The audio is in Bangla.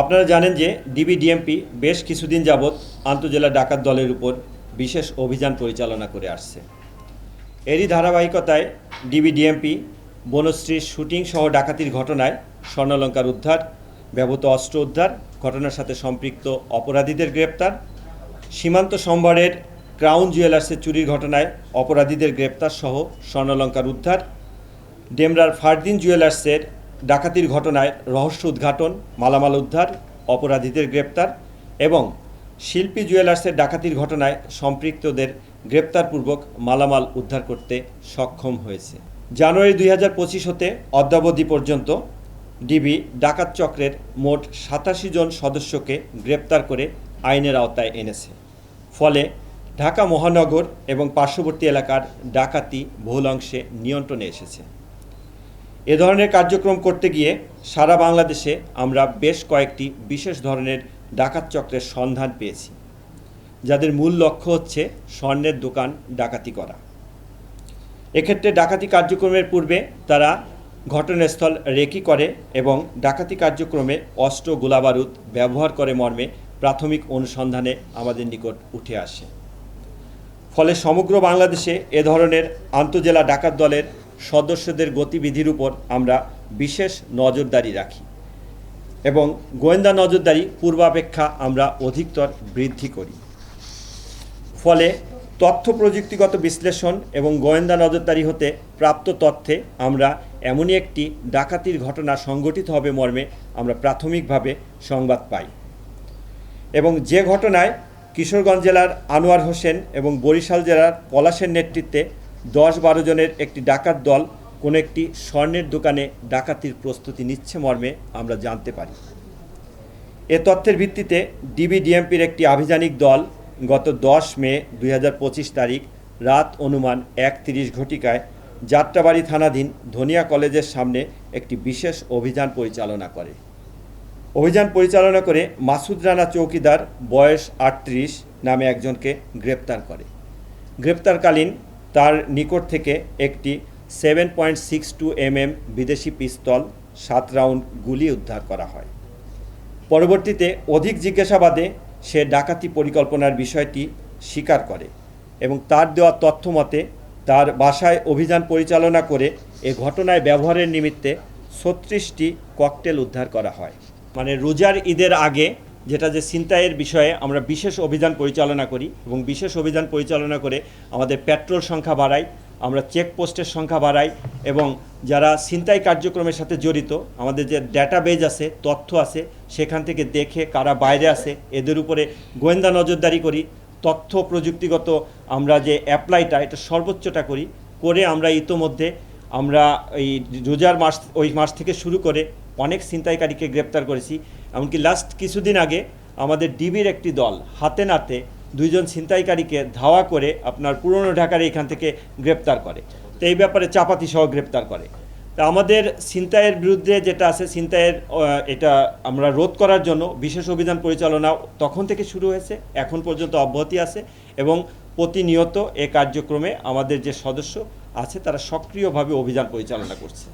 আপনারা জানেন যে ডিবি ডিএমপি বেশ কিছুদিন যাবৎ আন্তজেলা ডাকাত দলের উপর বিশেষ অভিযান পরিচালনা করে আসছে। এরই ধারাবাহিকতায় ডিবি ডিএমপি বনশ্রীর শুটিং সহ ডাকাতির ঘটনায় স্বর্ণলঙ্কার উদ্ধার, ব্যবহৃত অস্ত্র উদ্ধার, ঘটনার সাথে সম্পৃক্ত অপরাধীদের গ্রেপ্তার, সীমান্ত সম্ভারের ক্রাউন জুয়েলার্সের চুরির ঘটনায় অপরাধীদের গ্রেপ্তার সহ স্বর্ণলঙ্কার উদ্ধার, ডেমরার ফারদিন জুয়েলার্সের ডাকাতির ঘটনায় রহস্য উদ্ঘাটন, মালামাল উদ্ধার, অপরাধীদের গ্রেপ্তার এবং শিল্পী জুয়েলার্সের ডাকাতির ঘটনায় সম্পৃক্তদের গ্রেপ্তারপূর্বক মালামাল উদ্ধার করতে সক্ষম হয়েছে। জানুয়ারি দুই হাজার পঁচিশ হতে অদ্যাবধি পর্যন্ত ডিবি ডাকাত চক্রের মোট সাতাশি জন সদস্যকে গ্রেপ্তার করে আইনের আওতায় এনেছে। ফলে ঢাকা মহানগর এবং পার্শ্ববর্তী এলাকার ডাকাতি বহুলাংশে নিয়ন্ত্রণে এসেছে। এ ধরনের কার্যক্রম করতে গিয়ে সারা বাংলাদেশে আমরা বেশ কয়েকটি বিশেষ ধরনের ডাকাত চক্রের সন্ধান পেয়েছি, যাদের মূল লক্ষ্য হচ্ছে স্বর্ণের দোকান ডাকাতি করা। এক্ষেত্রে ডাকাতি কার্যক্রমের পূর্বে তারা ঘটনাস্থল রেকি করে এবং ডাকাতি কার্যক্রমে অস্ত্র গোলাবারুদ ব্যবহার করে মর্মে প্রাথমিক অনুসন্ধানে আমাদের নিকট উঠে আসে। ফলে সমগ্র বাংলাদেশে এ ধরনের আন্তজেলা ডাকাত দলের সদস্যদের গতিবিধির উপর আমরা বিশেষ নজরদারি রাখি এবং গোয়েন্দা নজরদারি পূর্বাপেক্ষা আমরা অধিকতর বৃদ্ধি করি। ফলে তথ্য প্রযুক্তিগত বিশ্লেষণ এবং গোয়েন্দা নজরদারি হতে প্রাপ্ত তথ্যে আমরা এমনই একটি ডাকাতির ঘটনা সংঘটিত হবে মর্মে আমরা প্রাথমিকভাবে সংবাদ পাই। এবং যে ঘটনায় কিশোরগঞ্জ জেলার আনোয়ার হোসেন এবং বরিশাল জেলার পলাশের নেতৃত্বে দশ বারো জনের একটি ডাকাত দল কোনো একটি স্বর্ণের দোকানে ডাকাতির প্রস্তুতি নিচ্ছে মর্মে আমরা জানতে পারি। এ তথ্যের ভিত্তিতে ডিবি ডিএমপির একটি আভিযানিক দল গত দশ মে দুই হাজার পঁচিশ তারিখ রাত অনুমান এক তিরিশ ঘটিকায় যাত্রাবাড়ি থানাধীন ধনিয়া কলেজের সামনে একটি বিশেষ অভিযান পরিচালনা করে। অভিযান পরিচালনা করে মাসুদ রানা চৌকিদার বয়স আটত্রিশ নামে একজনকে গ্রেপ্তার করে। গ্রেপ্তারকালীন তার নিকট থেকে একটি seven point six two M M বিদেশি পিস্তল সাত রাউন্ড গুলি উদ্ধার করা হয়। পরবর্তীতে অধিক জিজ্ঞাসাবাদে সে ডাকাতি পরিকল্পনার বিষয়টি স্বীকার করে এবং তার দেওয়া তথ্য মতে তার বাসায় অভিযান পরিচালনা করে এ ঘটনায় ব্যবহারের নিমিত্তে ছত্রিশটি ককটেল উদ্ধার করা হয়। মানে রোজার ঈদের আগে যেটা যে ছিনতাইয়ের বিষয়ে আমরা বিশেষ অভিযান পরিচালনা করি এবং বিশেষ অভিযান পরিচালনা করে আমাদের পেট্রোল সংখ্যা বাড়াই আমরা চেকপোস্টের সংখ্যা বাড়াই এবং যারা ছিনতাই কার্যক্রমের সাথে জড়িত, আমাদের যে ডাটাবেজ আছে, তথ্য আছে, সেখান থেকে দেখে কারা বাইরে আছে, এদের উপরে গোয়েন্দা নজরদারি করি, তথ্য প্রযুক্তিগত আমরা যে অ্যাপ্লাইটা এটা সর্বোচ্চটা করি, করে আমরা ইতোমধ্যে আমরা এই রোজার মাস, ওই মাস থেকে শুরু করে অনেক ছিনতাইকারীকে গ্রেপ্তার করেছি, এমনকি লাস্ট কিছুদিন আগে আমাদের ডিবির একটি দল, হাতে নাতে দুইজন ছিনতাইকারীকে ধাওয়া করে আপনার পুরনো ঢাকার এখান থেকে গ্রেপ্তার করে। তো এই ব্যাপারে চাপাতি সহ গ্রেপ্তার করে। তা আমাদের ছিনতাইয়ের বিরুদ্ধে যেটা আছে, ছিনতাইয়ের এটা আমরা রোধ করার জন্য বিশেষ অভিযান পরিচালনা তখন থেকে শুরু হয়েছে, এখন পর্যন্ত অব্যাহতি আছে এবং প্রতিনিয়ত এ কার্যক্রমে আমাদের যে সদস্য আছে, তারা সক্রিয়ভাবে অভিযান পরিচালনা করছে।